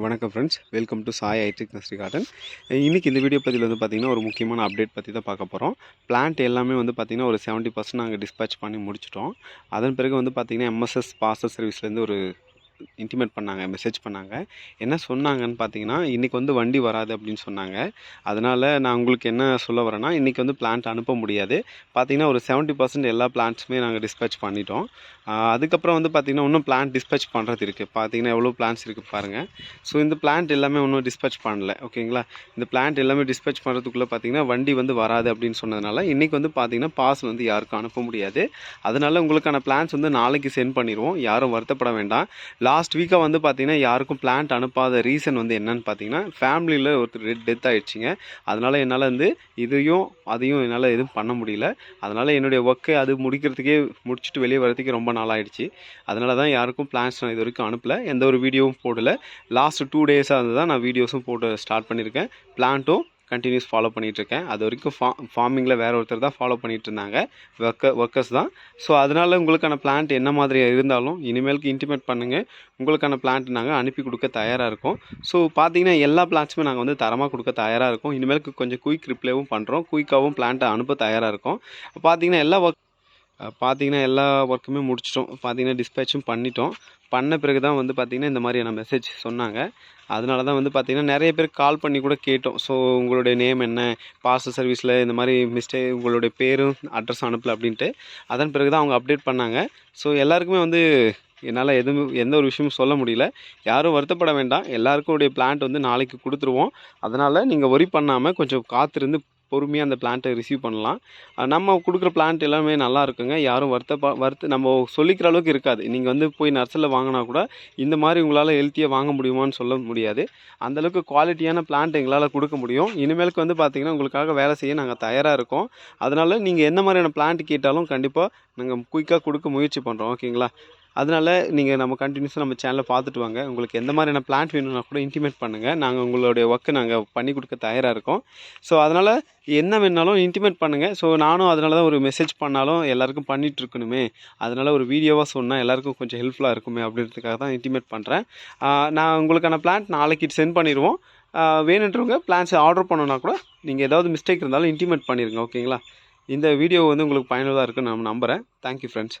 வணக்கம் friends welcome to Sai ஐட்ரிக் நஸ்ரி garden இன்றைக்கி இந்த வீடியோ பதிவில் வந்து பார்த்திங்கன்னா ஒரு முக்கியமான அப்டேட் பற்றி தான் பார்க்க போகிறோம் பிளான்ட் எல்லாமே வந்து பார்த்திங்கன்னா ஒரு செவன்ட்டி பர்சன்ட் நாங்கள் டிஸ்பேச் பண்ணி முடிச்சிட்டோம். அதன் பிறகு வந்து பார்த்திங்கன்னா எம்எஸ்எஸ் பார்சல் சர்வீஸ்லேருந்து ஒரு இன்டிமேட் பண்ணாங்க மெசேஜ் பண்ணாங்க. என்ன சொன்னாங்கன்னு பார்த்தீங்கன்னா இன்றைக்கி வந்து வண்டி வராது அப்படின்னு சொன்னாங்க. அதனால் நான் உங்களுக்கு என்ன சொல்ல வரேன்னா இன்றைக்கி வந்து பிளான்ட் அனுப்ப முடியாது. பார்த்தீங்கன்னா ஒரு செவன்ட்டி பர்சன்ட் எல்லா பிளான்ட்ஸுமே நாங்கள் டிஸ்பேச் பண்ணிட்டோம். அதுக்கப்புறம் வந்து பார்த்திங்கன்னா இன்னும் பிளான்ட் டிஸ்பேச் பண்ணுறது இருக்குது பார்த்தீங்கன்னா எவ்வளோ பிளான்ஸ் இருக்குது பாருங்கள் ஸோ இந்த பிளான்ட் எல்லாமே ஒன்றும் டிஸ்பேச் பண்ணல. ஓகேங்களா? இந்த பிளான்ட் எல்லாமே டிஸ்பேச் பண்ணுறதுக்குள்ளே பார்த்தீங்கன்னா வண்டி வந்து வராது அப்படின்னு சொன்னதுனால இன்றைக்கி வந்து பார்த்தீங்கன்னா பாஸ் வந்து யாருக்கும் அனுப்ப முடியாது. அதனால் உங்களுக்கான பிளான்ஸ் வந்து நாளைக்கு சென்ட் பண்ணிடுவோம் யாரும் வருத்தப்பட வேண்டாம். லாஸ்ட் வீக்காக வந்து பார்த்தீங்கன்னா யாருக்கும் பிளான்ட் அனுப்பாத ரீசன் வந்து என்னன்னு பார்த்தீங்கன்னா ஃபேமிலியில் ஒருத்தர் டெத் ஆகிடுச்சிங்க அதனால் என்னால் வந்து இதையும் அதையும் என்னால் எதுவும் பண்ண முடியல. அதனால் என்னுடைய ஒர்க்கை அது முடிக்கிறதுக்கே முடிச்சுட்டு வெளியே வரதுக்கே ரொம்ப நாள் ஆயிடுச்சு. அதனால தான் யாருக்கும் பிளான்ஸ் நான் இது வரைக்கும் அனுப்பலை. எந்த ஒரு வீடியோவும் போடலை. லாஸ்ட் டூ டேஸாக இருந்து தான் நான் வீடியோஸும் போட்டு ஸ்டார்ட் பண்ணியிருக்கேன் பிளான்ட்டும் கண்டினியூஸ் ஃபாலோ பண்ணிகிட்ருக்கேன் அது வரைக்கும் ஃபா ஃபார்மிங்கில் வேறு ஒருத்தர் தான் ஃபாலோ பண்ணிகிட்டு இருந்தாங்க ஒர்க்க ஒர்க்கர்ஸ் தான். ஸோ அதனால் உங்களுக்கான பிளான்ட் என்ன மாதிரி இருந்தாலும் இனிமேலுக்கு இன்டிமேட் பண்ணுங்கள் உங்களுக்கான பிளான்ட் நாங்கள் அனுப்பி கொடுக்க தயாராக இருக்கோம். ஸோ பார்த்தீங்கன்னா எல்லா பிளான்ட்ஸுமே நாங்கள் வந்து தரமாக கொடுக்க தயாராக இருக்கோம். இனிமேலுக்கு கொஞ்சம் குயிக் ரிப்ளேவும் பண்ணுறோம் குயிக்காகவும் பிளான்ட்டை அனுப்ப தயாராக இருக்கோம். பார்த்தீங்கன்னா எல்லா ஒர்க் பார்த்தீங்கன்னா எல்லா ஒர்க்குமே முடிச்சிட்டோம். பார்த்தீங்கன்னா டிஸ்பேச்சும் பண்ணிட்டோம். பண்ண பிறகு தான் வந்து பார்த்திங்கன்னா இந்த மாதிரியான மெசேஜ் சொன்னாங்க. அதனால தான் வந்து பார்த்திங்கன்னா நிறைய பேர் கால் பண்ணி கூட கேட்டோம். ஸோ உங்களுடைய நேம் என்ன பார்சல் சர்வீஸில் இந்த மாதிரி மிஸ்டேக் உங்களுடைய பேரும் அட்ரஸ் அனுப்பல அப்படின்ட்டு அதன் பிறகு தான் அவங்க அப்டேட் பண்ணாங்க. ஸோ எல்லாருக்குமே வந்து என்னால் எதுவும் எந்த ஒரு விஷயமும் சொல்ல முடியல. யாரும் வருத்தப்பட வேண்டாம். எல்லாருக்கும் பிளான்ட் வந்து நாளைக்கு கொடுத்துருவோம். அதனால் நீங்கள் ஒரி பண்ணாமல் கொஞ்சம் காத்திருந்து பொறுமையாக அந்த பிளான்ட்டை ரிசீவ் பண்ணலாம். நம்ம கொடுக்குற பிளான்ட் எல்லாமே நல்லா இருக்குங்க. யாரும் வருத்த வருத்த நம்ம சொல்லிக்கிற அளவுக்கு இருக்காது. நீங்கள் வந்து போய் நர்சரியில் வாங்கினா கூட இந்த மாதிரி உங்களால் ஹெல்த்தியாக வாங்க முடியுமான்னு சொல்ல முடியாது. அந்தளவுக்கு குவாலிட்டியான பிளான்ட் எங்களால் கொடுக்க முடியும். இனிமேலுக்கு வந்து பார்த்திங்கன்னா உங்களுக்காக வேலை செய்ய நாங்கள் தயாராக இருக்கோம். அதனால் நீங்கள் என்ன மாதிரியான பிளான்ட் கேட்டாலும் கண்டிப்பாக நாங்கள் குயிக்காக கொடுக்க முயற்சி பண்ணுறோம் ஓகேங்களா அதனால் நீங்கள் நம்ம கண்டினியூஸாக நம்ம சேனலை பார்த்துட்டு வாங்க. உங்களுக்கு எந்த மாதிரியான பிளான்ட் வேணும்னா கூட இன்டிமேட் பண்ணுங்கள் நாங்கள் உங்களுடைய ஒர்க்கை நாங்கள் பண்ணி கொடுக்க தயாராக இருக்கோம். ஸோ அதனால் என்ன வேணாலும் இன்டிமேட் பண்ணுங்கள் ஸோ நானும் அதனால தான் ஒரு மெசேஜ் பண்ணாலும் எல்லாருக்கும் பண்ணிகிட்ருக்கணுமே இருக்கணுமே. அதனால் ஒரு வீடியோவாக சொன்னால் எல்லாருக்கும் கொஞ்சம் ஹெல்ப்ஃபுல்லாக இருக்குமே அப்படின்றதுக்காக தான் இன்டிமேட் பண்ணுறேன் நான் உங்களுக்கான பிளான் நாளைக்கு சென்ட் பண்ணிடுவோம். வேணுன்றவங்க பிளான்ஸ் ஆர்டர் பண்ணோன்னா கூட நீங்கள் ஏதாவது மிஸ்டேக் இருந்தாலும் இன்டிமேட் பண்ணிடுங்க ஓகேங்களா இந்த வீடியோ வந்து உங்களுக்கு பயனுள்ளதாக இருக்குன்னு நான் நம்புகிறேன் தேங்க்யூ ஃப்ரெண்ட்ஸ்